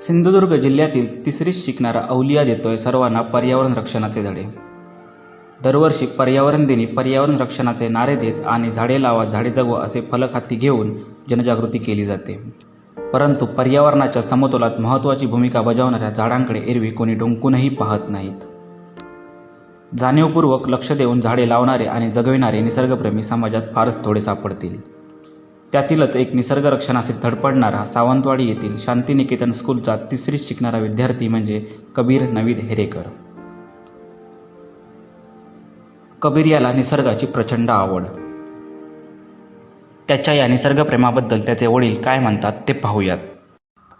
सिंधुदुर्ग जिल्ह्यातील तिसरीच शिकणारा अवलिया देतोय सर्वांना पर्यावरण रक्षणाचे धडे. दरवर्षी पर्यावरण दिनी पर्यावरण रक्षणाचे नारे देत आणि झाडे लावा झाडे जगवा असे फलक हाती घेऊन जनजागृती केली जाते. परंतु पर्यावरणाच्या समतोलात महत्त्वाची भूमिका बजावणाऱ्या झाडांकडे एरवी कोणी डोंकूनही पाहत नाहीत. जाणीवपूर्वक लक्ष देऊन झाडे लावणारे आणि जगविणारे निसर्गप्रेमी समाजात फारच थोडे सापडतील. त्यातीलच एक निसर्ग रक्षणाशी धडपडणारा सावंतवाडी येथील शांतिनिकेतन स्कूलचा तिसरीत शिकणारा विद्यार्थी म्हणजे कबीर नवीद हेरेकर. कबीर याला निसर्गाची प्रचंड आवड. त्याच्या या निसर्गप्रेमाबद्दल त्याचे वडील काय म्हणतात ते पाहूयात.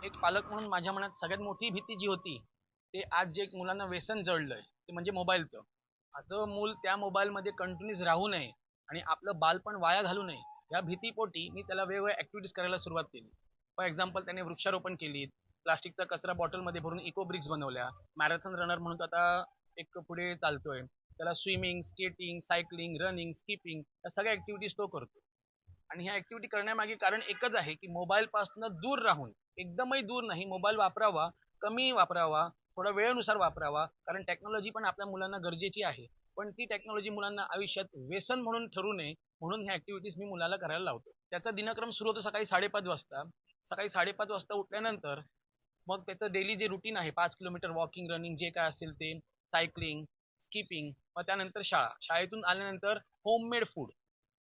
एक पालक म्हणून माझ्या मनात सगळ्यात मोठी भीती जी होती ते आज जे एक मुलांना व्यसन जळलंय ते म्हणजे मोबाईलचं. माझं मूल त्या मोबाईलमध्ये कंटिन्यूस राहू नये आणि आपलं बालपण वाया घालू नये या भीतीपोटी मी त्याला वेगवेगळ्या ऍक्टिव्हिटीज करायला सुरुवात केली. फॉर एक्झाम्पल त्याने वृक्षारोपण केली प्लास्टिकचा कचरा बॉटलमध्ये भरून इको ब्रिक्स बनवल्या. मॅरेथॉन रनर म्हणून आता एक पुढे चालतोय. त्याला swimming skating cycling running skipping या सगळ्या ऍक्टिव्हिटीज तो करतो. आणि ह्या ऍक्टिव्हिटी करण्यामागे कारण एकच आहे की मोबाईलपासून दूर राहून एकदमही दूर नाही मोबाईल वापरावा कमी वापरावा थोडा वेळेनुसार वापरावा कारण टेक्नॉलॉजी पण आपल्या मुलांना गरजेची आहे. पण ती टेक्नॉलॉजी मुलांना आयुष्यात व्यसन म्हणून ठरू नये म्हणून ह्या ॲक्टिव्हिटीज मी मुलाला करायला लावतो. त्याचा दिनक्रम सुरू होतो सकाळी साडेपाच वाजता. सकाळी साडेपाच वाजता उठल्यानंतर मग त्याचं डेली जे रुटीन आहे पाच किलोमीटर वॉकिंग रनिंग जे काय असेल ते सायकलिंग स्किपिंग मग त्यानंतर शाळा. शाळेतून आल्यानंतर होममेड फूड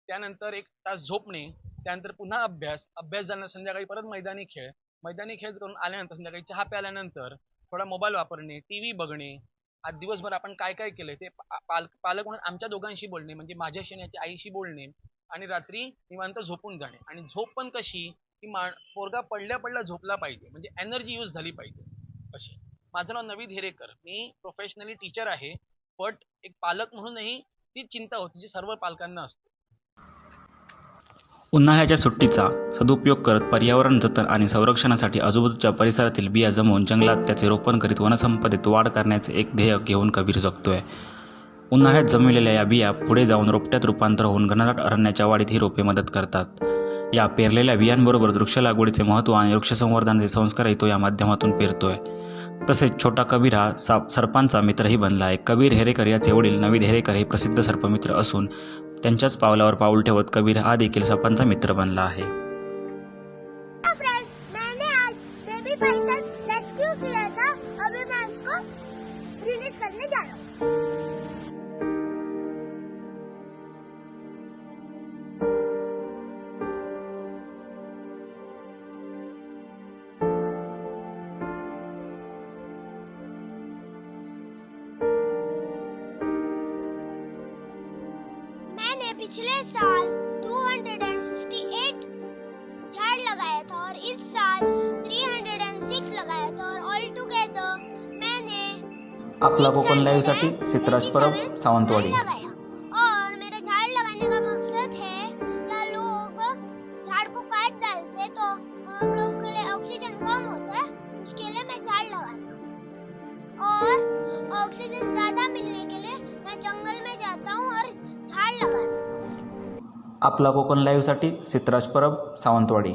त्यानंतर एक तास झोपणे. त्यानंतर पुन्हा अभ्यास. अभ्यास झाल्यानंतर संध्याकाळी परत मैदानी खेळ. मैदानी खेळ करून आल्यानंतर संध्याकाळी चहा प्याल्यानंतर थोडा मोबाईल वापरणे टी व्ही बघणे आज दिवसभर आपण काय काय केलंय ते पा- पालक म्हणून आमच्या दोघांशी बोलणे म्हणजे माझ्या शेण्याच्या आईशी बोलणे आणि रात्री निवांत झोपून जाणे. आणि झोप पण कशी की मा पोरगा पडल्या पडल्या झोपला पाहिजे म्हणजे एनर्जी यूज झाली पाहिजे. अशी. माझं नाव नवीद हेरेकर. मी प्रोफेशनली टीचर आहे बट एक पालक म्हणूनही ती चिंता होती जी सर्व पालकांना असते. उन्हाळ्याच्या सुट्टीचा सदुपयोग करत पर्यावरण जतन आणि संरक्षणासाठी आजूबाजूच्या परिसरातील बिया जमवून जंगलात त्याचे रोपण करीत वनसंपदेत वाढ करण्याचे एक ध्येय घेऊन कबीर जगतोय. उन्हाळ्यात जमविलेल्या या बिया पुढे जाऊन रोपट्यात रूपांतर होऊन घनदाट अरण्याच्या वाढीत ही रोपे मदत करतात. या पेरलेल्या बियांबरोबर वृक्ष लागवडीचे महत्त्व आणि वृक्षसंवर्धनाचे संस्कारही तो या माध्यमातून पेरतोय. तसेच छोटा कबीर हा सा सर्पांचा मित्रही बनला आहे. कबीर हेरेकर याचे वडील नवीद हेरेकर हे प्रसिद्ध सर्पमित्र असून त्यांच्याच पावलावर पाऊल ठेवत कबीर हा देखील सपांचा मित्र बनला आहे. पिछले साल 258 झाड़ लगाया था और इस साल 306 लगाया था और ऑल टुगेदर मैंने आपला कोकण लाईव्हसाठी सिद्धराज परब सावंतवाडी और मेरा झाड़ लगाने का मकसद है कि लोग झाड़ को काट डालते तो हम लोग के लिए ऑक्सीजन कम होता है उसके लिए मैं झाड़ लगाता और ऑक्सीजन ज़्यादा मिलने के लिए मैं जंगल में जाता हूँ और झाड़ लगाता आपला कोकण लाईव्हसाठी सित्राज परब सावंतवाडी.